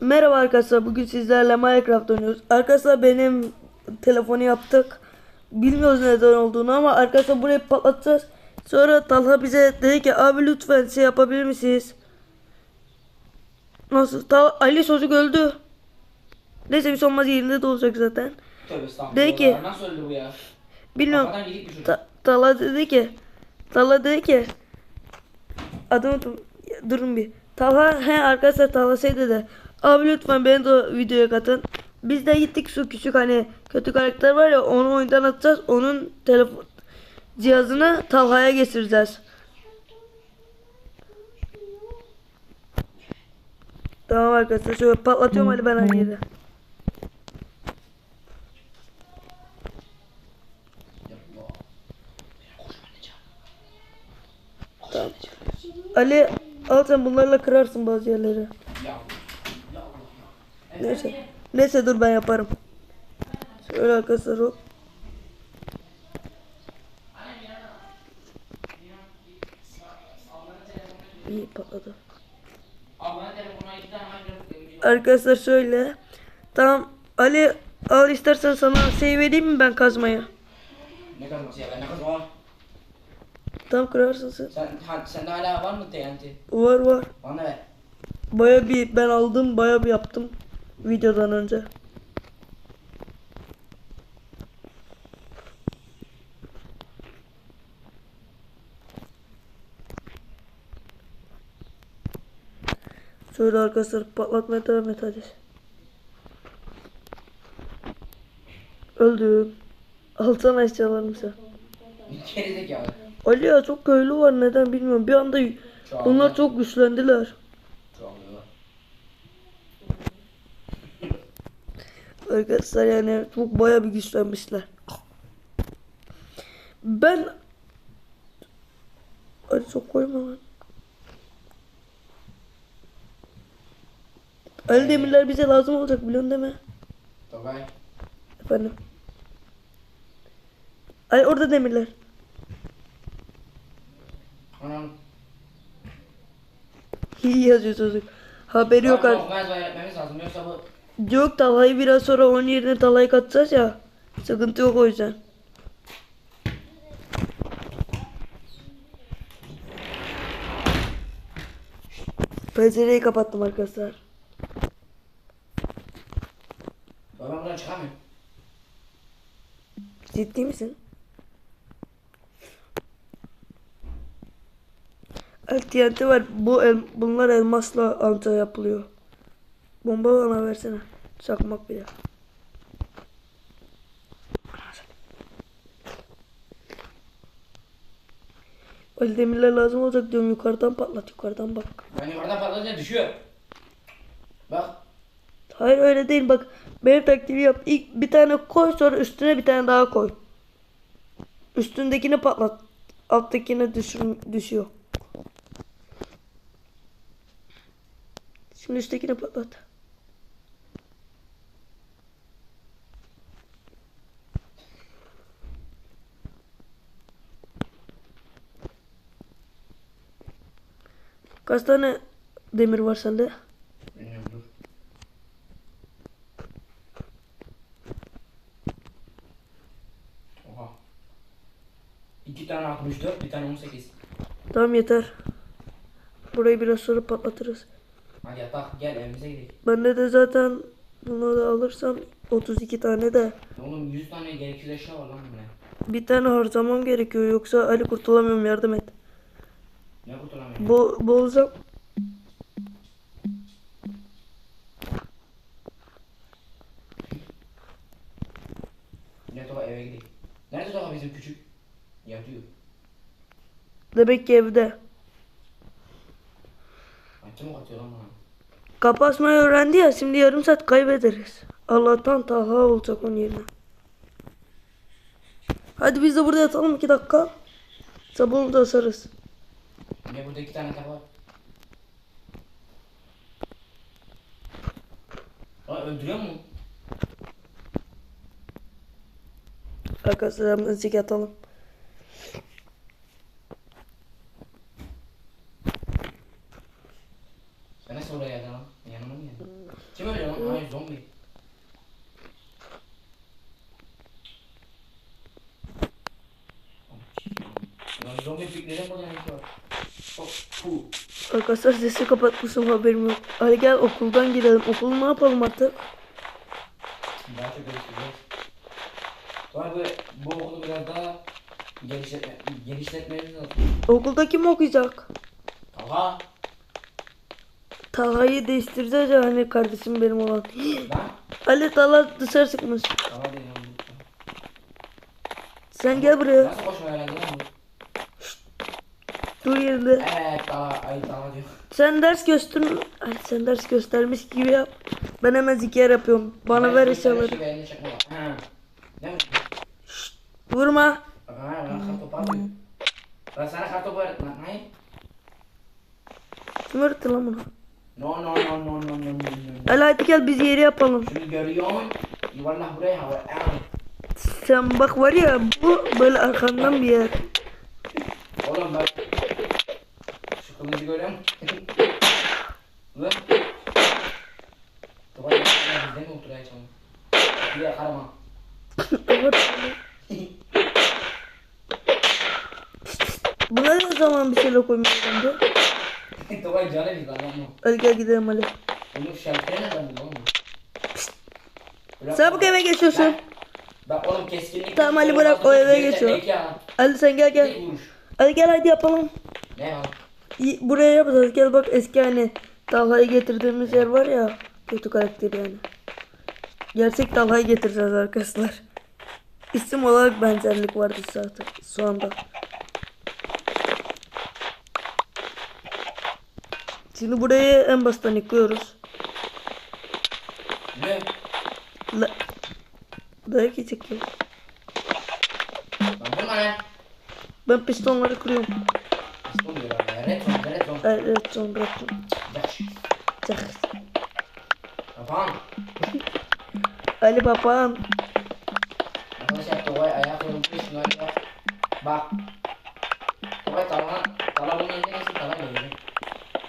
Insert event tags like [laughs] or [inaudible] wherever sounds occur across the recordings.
Merhaba arkadaşlar bugün sizlerle Minecraft oynuyoruz. Arkadaşlar benim telefonu yaptık. Bilmiyoruz neden olduğunu ama arkadaşlar burayı patlatacağız. Sonra Talha bize dedi ki abi lütfen şey yapabilir misiniz? Nasıl? Tal Ali çocuk öldü. Neyse bir şey olmaz yerinde de olacak zaten. Tövbe estağfurullah. De ki- Nasıl öldü bu ya? Bilmiyorum. Ta Talha dedi ki Talha dedi ki adımı unuttum. durun bir. Talha he arkadaşlar Talha şey dedi. Abi lütfen beni de videoya katın. Biz de gittik şu küçük hani kötü karakter var ya onu oyundan atacağız. Onun telefon cihazını Talha'ya getireceğiz. Tamam arkadaşlar şöyle patlatıyorum hadi ben her yeri. Ali al sen bunlarla kırarsın bazı yerleri. Ya Allah. Ya Allah. Neyse. Neyse dur ben yaparım. Şöyle arkadaşlar hop. İyi patladı. Arkadaşlar şöyle. Tamam. Ali al istersen sana şey vereyim mi ben kazmaya? Ne kazması ya ben ne kazma var? Tamam kırarsın sen. Sen, ha, sende hala var mı TNT? Var var. Bana ver. Baya bir ben aldım baya bir yaptım. Videodan önce. Şöyle arkadaşlar patlatmaya devam et hadi. Öldüm. Alsana eşyalarımı sen. Ali ya çok köylü var neden bilmiyorum. Bir anda onlar çok güçlendiler. Arkadaşlar yani çok baya bir güçlenmişler. Ben Ali çok koyma lan. Ali demirler bize lazım olacak biliyorsun değil mi? Togay. Efendim. Ali orada demirler. Anam. İyi yazıyor çocuk. Haberi Yok artık. Okmaz öğretmemiz lazım yoksa bu Yok Talha'yı biraz sonra onun yerine Talha'yı katacağız ya. Sıkıntı yok o yüzden. Pencereyi kapattım arkadaşlar. ben buradan çıkamıyorum. Ciddi misin? TNT var. Bu el, bunlar elmasla anca yapılıyor. Bomba bana versene. Çakmak de. El demirler lazım olacak diyorum. Yukarıdan patlat. Yukarıdan bak. Ben yukarıdan patlayınca düşüyor. Bak. Hayır öyle değil bak. Benim taktiğimi yap. İlk bir tane koy sonra üstüne bir tane daha koy. Üstündekini patlat. Alttakine düşür, düşüyor. Şimdi üsttekini patlat. Kaç tane demir var sende? Bilmiyorum. Oha. İki tane 64, bir tane 18. Tamam yeter. Burayı biraz sonra patlatırız. Hadi yatak gel evimize gidelim. Bende de zaten bunu da alırsam 32 tane de Oğlum 100 tane gereksiz eşya var lan buna. bir tane harcamam gerekiyor yoksa Ali kurtulamıyorum yardım et. Ne kurtulamıyorum. Bo boğulacağım. Ne toka eve gidelim. Nerede toka bizim küçük? Yatıyor. Demek ki evde. Ay kim o atıyor lan bana? Kapı açmayı öğrendi ya şimdi yarım saat kaybederiz. Allah'tan Taha olacak onun yerine. Hadi biz de burada yatalım iki dakika. Sabah olunca asarız. Ne burada iki tane tava var. Aa öldürüyor mu? Arkadaşlar hemen yatalım. Sen nasıl oraya geldin lan? Yanıma mı geldin? Kim öyle lan? Hayır zombi. Lan zombi piklerin burada ne işi var? Arkadaşlar sesi kapatmışım haberim yok. Hadi gel okuldan girelim. Okul ne yapalım artık? Daha çok geliştireceğiz. Var bu, bu okulu biraz daha genişletme, genişletmemiz lazım. Okulda kim okuyacak? Talha. Talha'yı değiştireceğiz ya hani kardeşim benim olan. Lan. Ali Talha dışarı çıkmış. Talha bu. Sen gel buraya. Nasıl koşma öğrendi lan bu? Dur yerinde. Evet Talha, ay diyor. Sen ders göster. Ay sen ders göstermiş gibi yap. Ben hemen ziker yapıyorum. Bana Ben ver eşyaları. mi? Vurma. Ben sana kartopu öğrettim lan. Hayır. Kim öğretti lan bunu? No no no no no no no. Ali hadi gel biz yeri yapalım. Şunu görüyorsun. Yuvarlak buraya hava. Sen bak var ya bu böyle arkandan bir yer. Oğlum bak. Kılıcı görüyor musun? [laughs] Lan. Tuval yapma bizde mi oturaya çalın? Bir de karama. Evet. [laughs] Buna ne zaman bir şeyler koymaya bence? Tuval [laughs] canı biz lan. Hadi gel gidelim Ali. Bunun şarkıya nereden buldun oğlum? Sen bu eve geçiyorsun. Ben- oğlum keskinlik. Tamam, Ali, bırak, o eve geçiyor. Ali sen gel gel. Hadi gel hadi yapalım. Ne ya? Buraya yapacağız. Gel bak eski hani Talha'yı getirdiğimiz yer var ya. Kötü karakteri yani. Gerçek Talha'yı getireceğiz arkadaşlar. İsim olarak benzerlik vardı zaten şu anda. Şimdi burayı en baştan yıkıyoruz. Ne? La Dayak yiyecek ya. Ben pistonları kırıyorum. Diyor abi ya. Red zone, red zone. Evet, evet son bıraktım. Yaş. Çak. Kapan. Ali papağan. Arkadaşlar Togay ayağa koyulmuş şunları da. Bak. Togay. Talan bunun eline geçsin talan gelecek.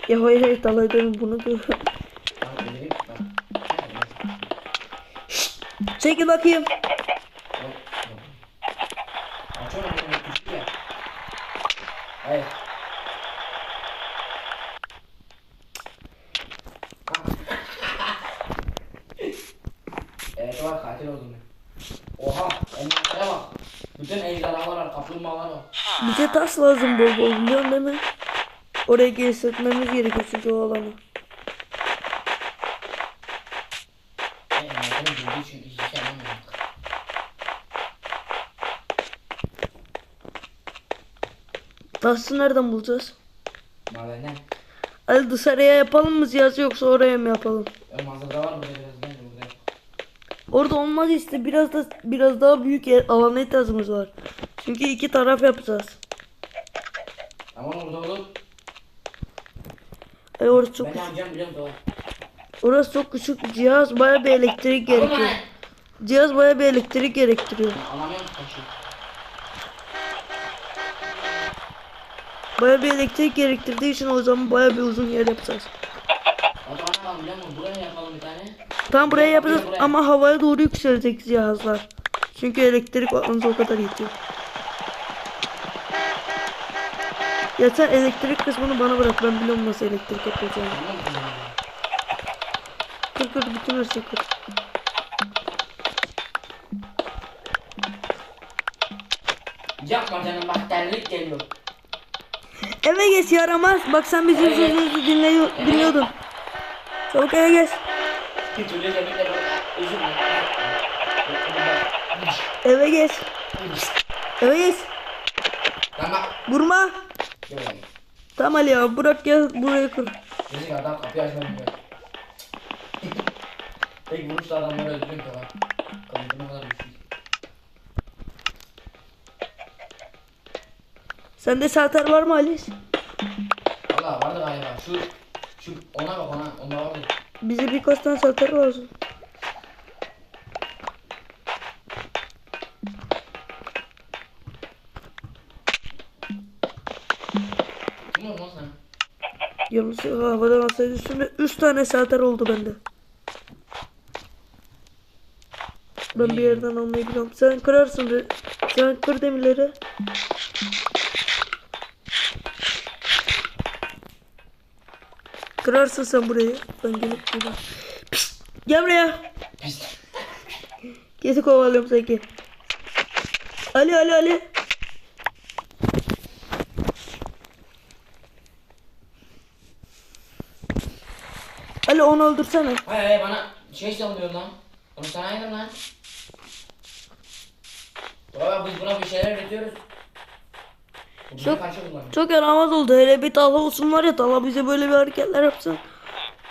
Ya hayır hayır Talhay demin bunu diyor. Bak. Çekil bakayım. Açıyorum benim küçük ya. Hayır. Evet var katil oldum ben. Oha ejderhaya bak. Bütün ejderhalar var, kaplumbağalar var. Taş lazım bol bol biliyorsun değil mi? Oraya genişletmemiz gerekiyor çünkü o alanı. Taşı nereden bulacağız? Madenden. Ali dışarıya yapalım mı ziyareti yoksa oraya mı yapalım? Ön manzarada var burada biraz bence burada. Orada olmaz işte biraz da biraz daha büyük yer, alana ihtiyacımız var. Çünkü iki taraf yapacağız. Ama orada olur. E orası çok Ben ne yapacağım biliyor musun? orası çok küçük cihaz baya bir elektrik gerekiyor. Cihaz baya bir elektrik gerektiriyor. Anlamıyorum. Baya bir elektrik gerektirdiği için o zaman baya bir uzun yer yapacağız. O zaman ne yapalım biliyor musun? Buraya yapalım bir tane. Tam buraya yapacağız Buraya, ama havaya doğru yükselecek cihazlar. Çünkü elektrik anca o kadar yetiyor. Ya sen elektrik kısmını bana bırak ben biliyorum nasıl elektrik beni? Kır kır bütün her şeyi kır. Yapma canım bak terlik geliyor. Eve geç yaramaz. Bak sen bizim sözümüzü dinliyor, dinliyordun. Çabuk eve geç. Eve geç. Eve geç. Vurma. Tamam Ali ya bırak gel buraya kır. Müzik adam kapıyı biliyor. Tek vuruşla adamları öldürüyorum bak. Kılıcım ne kadar güçlü. Sende salter var mı Ali? Valla vardı galiba. Şu şu ona bak ona. Onda vardı. Bize birkaç tane salter lazım. vurdum lan sana. Yanlışlıkla havadan alsaydı 3 tane satar oldu bende. Ben bir yerden almayı biliyorum. Sen kırarsın be. Sen kır demirleri. Kırarsın sen burayı. Ben gelip buradan. Gel buraya. Pişt. Kesin kovalıyorum sanki. Ali Ali Ali. Ali onu öldürsene. Hayır hayır bana şey savunuyor lan. Onu sana ayırın lan. Baba biz buna bir şeyler üretiyoruz. Çok- karşı. Çok yaramaz oldu. Hele bir Talha olsun var ya Talha bize böyle bir hareketler yapsın.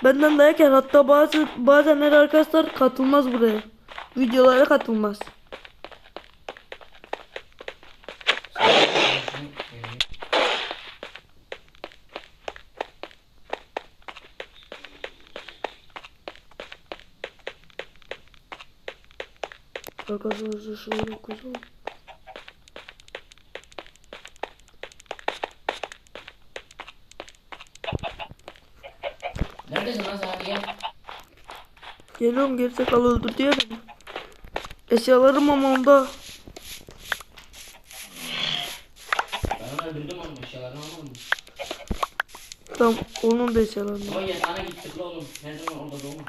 Benden dayak yer. Hatta bazı bazenleri arkadaşlar katılmaz buraya. Videolara katılmaz. Arkadaşlar şöyle kuzum. Neredesin lan sen gel. Geliyorum gerizekalı öldürdü ya beni. Eşyalarım ama onda. Ben onu öldürdüm oğlum eşyalarını almadım. Tam onun da eşyalarını. Baba yatağına git tıkla oğlum. Her zaman orada doğma.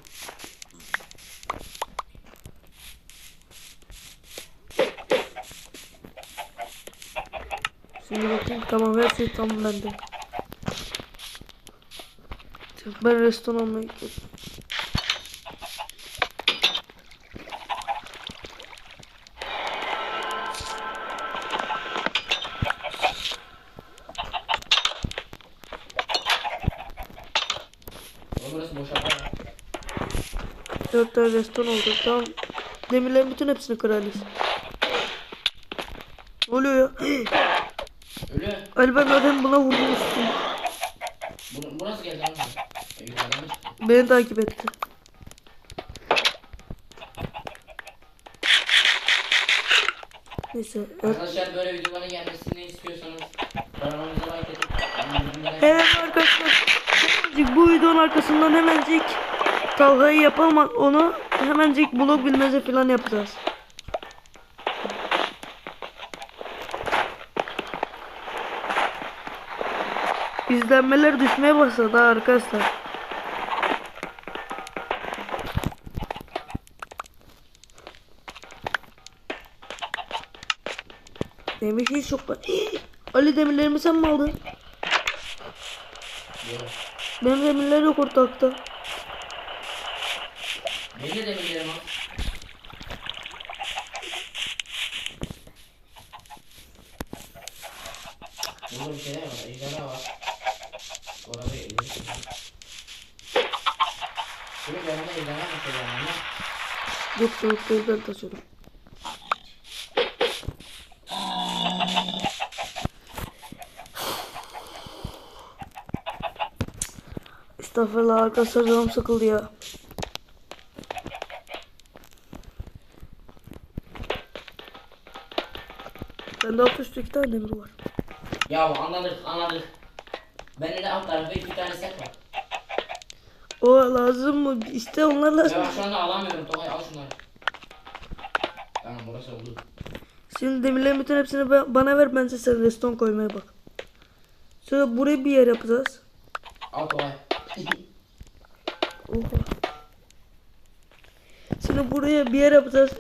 Şimdi bakayım tamam her şey tamam bende. Ben restoran almaya gidiyorum. Dört tane restoran oldu. Tamam. Demirlerin bütün hepsini kırarız. Oluyor ya? [clears throat] Ben zaten buna vurmuştum. Bu, bu nasıl geldi lan? E, yukarıdan mı çıktı? Beni takip etti. Neyse. Arkadaşlar böyle videoların gelmesini istiyorsanız kanalımıza like edip bildirimleri Evet arkadaşlar. Hemencik bu videonun arkasından hemencik Talha'yı yapalım onu hemencik blog bilmece falan yapacağız. İzlenmeler düşmeye başladı arkadaşlar. Demir hiç yok. [gasps] Ali demirlerimi sen mi aldın? Yok. Benim demirler yok ortakta. Benim de demirlerim var. Burada bir şeyler var. Ejderha var. Orada bir ileri çıkıyor. Şöyle bir yanında ejderha mı koyuyorum ama? Yok yok ben taşıyorum. Estağfurullah arkadaşlar canım sıkıldı ya. Bende alt üstü iki tane demir var. Ya anladık anladık. Bende de alt tarafta iki tane set var. O lazım mı? İşte onlar lazım. Ya şu anda alamıyorum. Tokay al şunları. Tamam burası oldu. Şimdi demirlerin bütün hepsini ba- bana ver ben size redstone koymaya bak. Sonra buraya bir yer yapacağız. Al Tokay. Oha. Şimdi buraya bir yer yapacağız.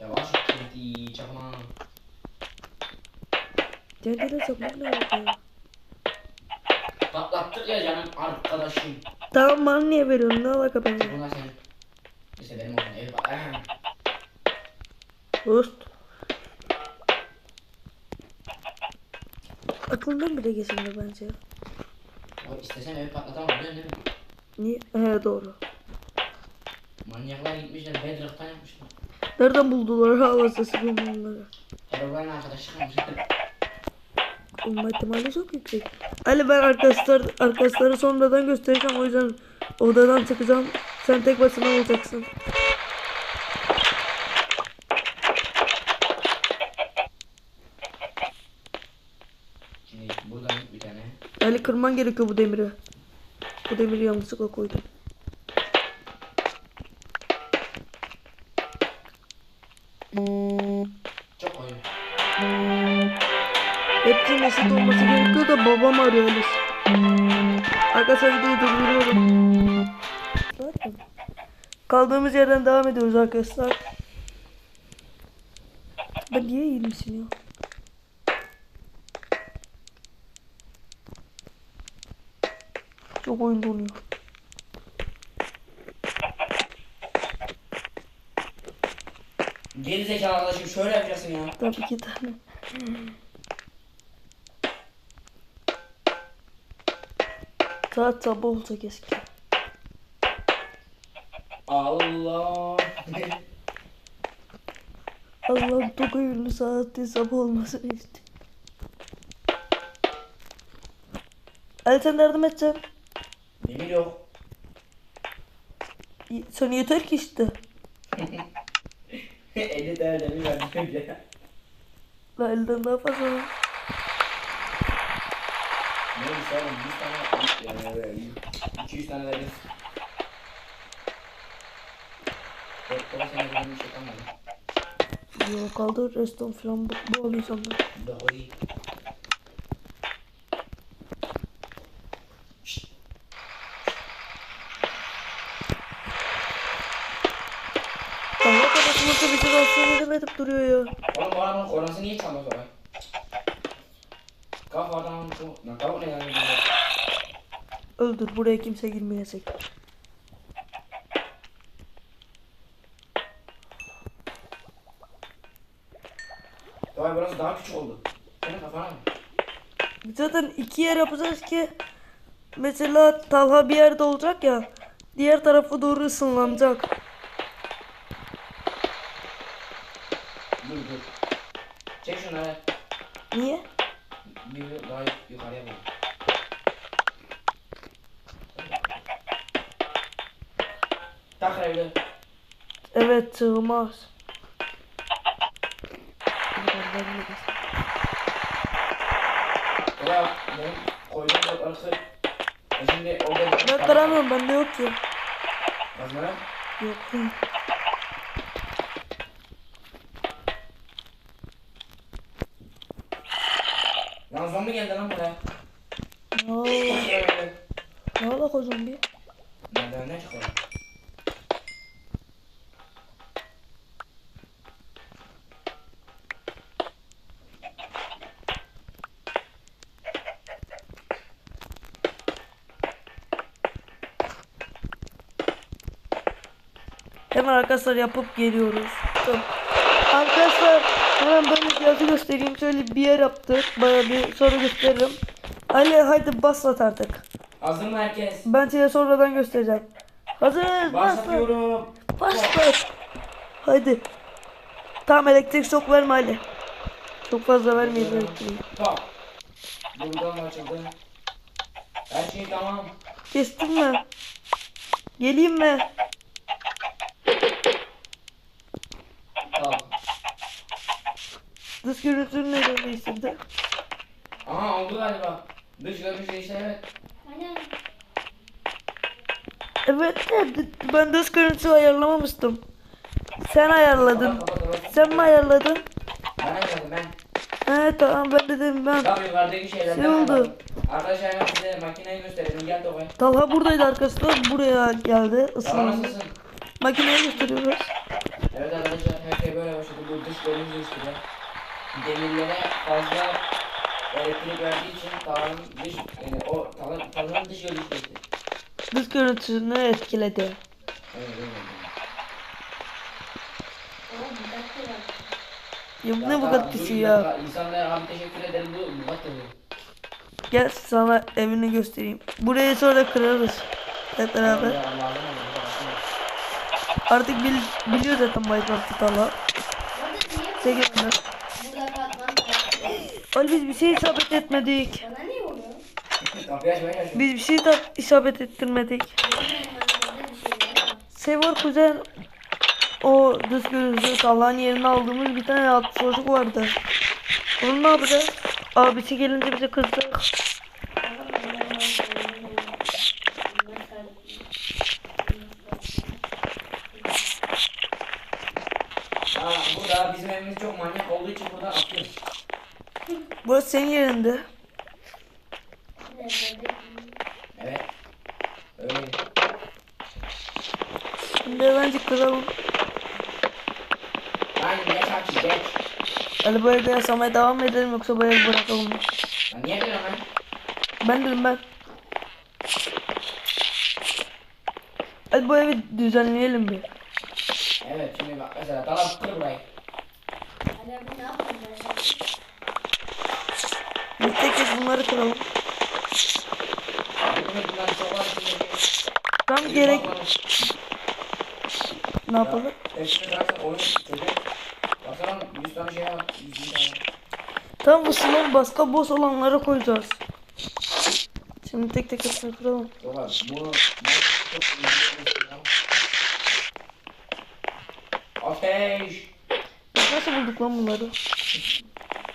Yavaş kilidi çakma. Kendine çakmak ne var ya? Patlattık ya canım arkadaşım. Tamam bana niye veriyorsun? Ne alaka benimle? Bunlar senin. İşte benim olsun ev bak. Ahem. Dost. Aklından bile geçmiyor bence. O istesen evi patlatamam değil mi? Niye? He doğru. Manyaklar gitmişler Bedrock'tan yapmışlar. Nereden buldular hava sesi bunları? Herobrine arkadaşı kalmışlar. Olma ihtimali çok yüksek. Ali ben arkadaşlar arkadaşları sonradan göstereceğim o yüzden odadan çıkacağım. Sen tek başına olacaksın. Ali kırman gerekiyor bu demiri. Bu demiri yanlışlıkla koydum. Reset olması gerekiyor da babam arıyor öyle. Arkadaşlar videoyu durduruyorum. Kaldığımız yerden devam ediyoruz arkadaşlar. Ben niye eğilmişim ya? Çok oyun donuyor. Geri zekalı arkadaşım şöyle yapacaksın ya. Tabii iki tane. Saat sabah olsa keşke. Allah. Allah'ım çok hayırlı saatte sabah olmasını istiyorum. Ali sen de yardım edeceksin. Demir yok. Sana yeter ki işte. [laughs] 50 tane demir verdim önce. La elden daha fazla. Neyse oğlum 100 tane yani 200 tane verdim. Yok baba sana bir şey kalmadı. Yok kaldı restoran falan bu, bu iyi. Daha kadar nasıl bizi rahatsız edip duruyor ya. Oğlum bu adamın koronası niye çalmaz o? Kafadan bu... Ne yani? Öldür buraya kimse girmeyecek. Vay burası daha küçük oldu. Senin kafana mı? Zaten iki yer yapacağız ki mesela Talha bir yerde olacak ya diğer tarafa doğru ısınlanacak. Ulan benim koyduğum blokları kır. E şimdi orada... Ben kıramıyorum bende yok ki. Kazmana. Yok. Lan zombi geldi lan buraya. Ne [laughs] evde. Ne alak o zombi? Merdivenden çık oradan. Hemen arkadaşlar yapıp geliyoruz. Tamam. Arkadaşlar hemen ben yazı göstereyim. Şöyle bir yer yaptık. Baya bir sonra gösteririm. Ali hadi baslat artık. Hazır mı herkes? Ben size sonradan göstereceğim. Hazır. Başlatıyorum. Baslat. Hadi. Tamam elektrik çok verme Ali. Çok fazla vermeyiz elektriği. Tamam. Buradan açıldı. Her şey tamam. Kestin mi? Geleyim mi? Tamam. Dış görüntünü neden değiştirdi? Aha oldu galiba. Dış görünüş işte evet. Evet de ben dış görüntüsü ayarlamamıştım. Sen ayarladın. Kapat, kapat, kapat. Sen mi ayarladın? Ben yapmadım ben. He tamam ben dedim ben. Tam yukarıdaki şeylerden Şey oldu. Arkadaşlar hemen size makineyi gösterelim. Gel Tokay. Talha buradaydı arkadaşlar. Buraya geldi. Tamam Isındı. nasılsın? Makineyi gösteriyoruz. Evet arkadaşlar her şey böyle başladı. Bu dış görünüş değiştiriyor. Demirlere fazla elektrik verdiği için tavanın dış, yani o tavan, tavanın dış değişti. Dış görüntüsünü etkiledi. Evet, evet. Ya bu ne bu kadar bir ya. İnsanlara abi teşekkür ederim bu dedi. Gel sana evini göstereyim. Burayı sonra kırarız. Hep beraber. Artık bil, biliyor zaten Minecraft'ı katman var. Ali biz bir şey isabet etmedik. Biz bir şey de isabet ettirmedik. Sevor kuzen o dış görünüşü Talha'nın yerine aldığımız bir tane alt çocuk vardı. Onu ne yapacağız? Abisi gelince bize kızacak. Aa, burada bizim evimiz çok manyak olduğu için buradan atıyoruz. Burası Nerede? Evet. Öyle. Şimdi bence kıralım. Lan geç artık geç. Hadi bu evde yaşamaya devam edelim yoksa bu evi bırakalım. Lan niye diyorsun lan? Ben dedim ben. Hadi bu evi düzenleyelim bir. Evet şimdi bak mesela dalap kır burayı. Ali abi ne? Biz tek tek bunları kıralım. Tam gerek ne yapalım? Eşini zaten oyun çocuk. Baksana 100 tane var. 100 tane. Tam bu slot başka boss olanlara koyacağız. Şimdi tek tek hepsini kıralım. Ateş. Nasıl bulduk lan bunları?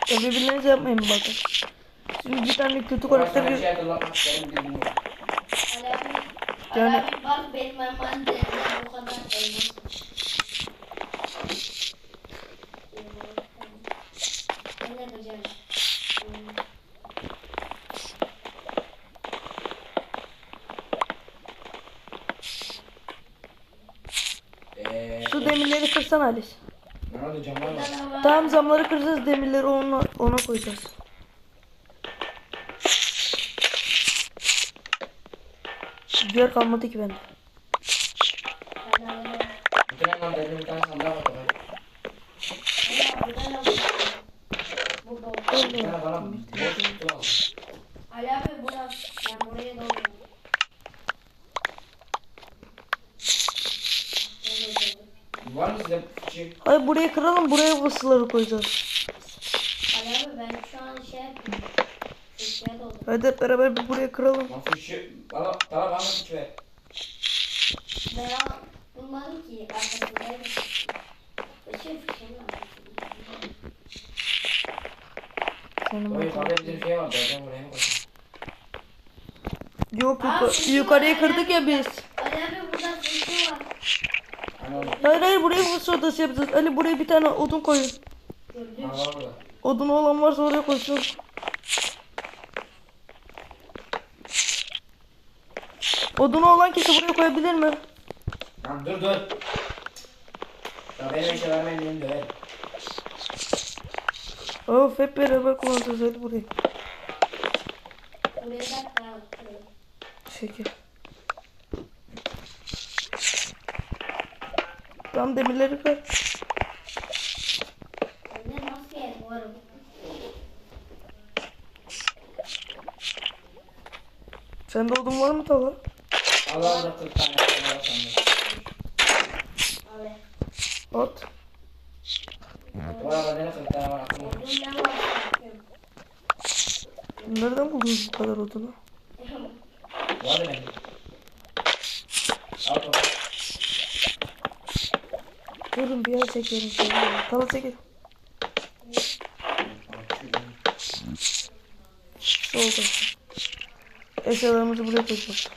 Ya birbirlerinize yapmayın bakın. Şimdi bir tane kötü karakter Yani- bak benim kadar. Şu demirleri kırsan var. Tamam zamları kıracağız demirleri ona, ona koyacağız. Bana boş kutu al. Ali abi burası. Ben buraya? Hayır burayı kıralım buraya basıları koyacağız. Ali abi ben şu an şey yapıyorum. Hadi hep beraber bir buraya kıralım. Lan fıçı. Valla tamam bana fıçı ver. Ben bulmadım ki arkasındaydı. Fıçı fıçının arkasında. Senin O bakalım. bir şey var. Ben buraya mı? Yok Aa, yuka- fıçı yukarıya var. kırdık ya biz. Ali abi burada fıçı var. Hani oğlum. Hayır hayır buraya fıçı odası yapacağız. Ali buraya bir tane odun koyun. Gördün. Var burada. Odun olan varsa oraya koysun. Odunu olan kişi buraya koyabilir mi? Lan dur dur. Ya benim işe vermeyin benim döverim. Of hep beraber kullanacağız hadi burayı. Şeker. Tam demirleri yaparım? Sende odun var mı tava? Allah da 40 tane var sende. At. Bu arada ne 40 tane var aklımda. Nereden buldunuz bu kadar odunu? Var mı benim? Al topu. Durun bir yer çekelim. Tava çekelim. Oldu. Eşyalarımızı buraya koyacağız.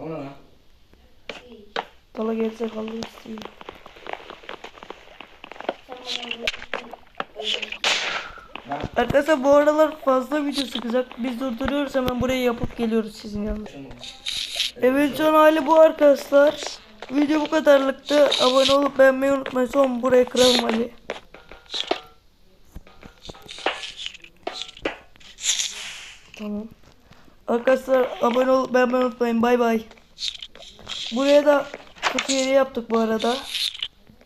Ne lan? İstiyor. Sen bana Lan Arkadaşlar bu aralar fazla video sıkacak. Biz durduruyoruz hemen burayı yapıp geliyoruz sizin yanınıza. Evet son hali bu arkadaşlar. Video bu kadarlıktı. Abone olup beğenmeyi unutmayın. Son buraya kıralım hadi. Arkadaşlar abone olup beğenmeyi unutmayın. Bay bay. Buraya da kutu yeri yaptık bu arada.